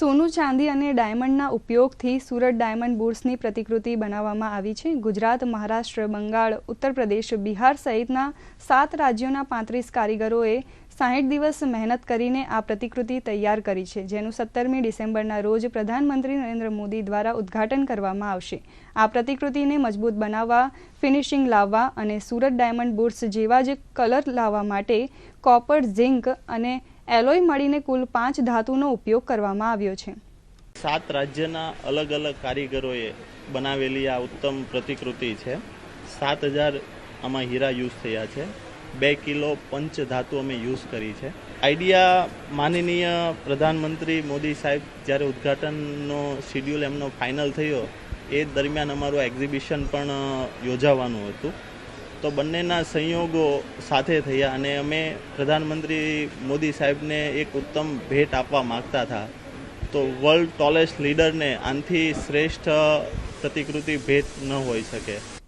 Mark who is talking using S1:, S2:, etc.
S1: સોનું ચાંદી અને ડાયમંડના ઉપયોગથી સુરત ડાયમંડ બુર્સની પ્રતિકૃતિ બનાવવામાં આવી છે. ગુજરાત, મહારાષ્ટ્ર, બંગાળ ઉત્તર પ્રદેશ બિહાર સહિતના સાત રાજ્યોના પાંત્રીસ કારીગરોએ સાહીઠ દિવસ મહેનત કરીને આ પ્રતિકૃતિ તૈયાર કરી છે, જેનું સત્તરમી ડિસેમ્બરના રોજ પ્રધાનમંત્રી નરેન્દ્ર મોદી દ્વારા ઉદ્ઘાટન કરવામાં આવશે. આ પ્રતિકૃતિને મજબૂત બનાવવા, ફિનિશિંગ લાવવા અને સુરત ડાયમંડ બુર્સ જેવા જ કલર લાવવા માટે કોપર, ઝિંક અને એલોય મળીને કુલ પાંચ ધાતુનો ઉપયોગ કરવામાં આવ્યો છે.
S2: સાત રાજ્યના અલગ અલગ કારીગરોએ બનાવેલી આ ઉત્તમ પ્રતિકૃતિ છે. સાત હજાર આમાં હીરા યુઝ થયા છે. બે કિલો પંચ ધાતુ અમે યુઝ કરી છે. આઈડિયા માનનીય પ્રધાનમંત્રી મોદી સાહેબ જ્યારે ઉદ્ઘાટનનો શિડ્યુલ એમનો ફાઇનલ થયો, એ દરમિયાન અમારું એક્ઝિબિશન પણ યોજાવાનું હતું. તો બંનેના સંયોગો સાથે થયા અને અમે પ્રધાનમંત્રી મોદી સાહેબને એક ઉત્તમ ભેટ આપવા માગતા હતા. તો વર્લ્ડ ટોલેસ્ટ લીડરને આનથી શ્રેષ્ઠ પ્રતિકૃતિ ભેટ ન હોઈ શકે.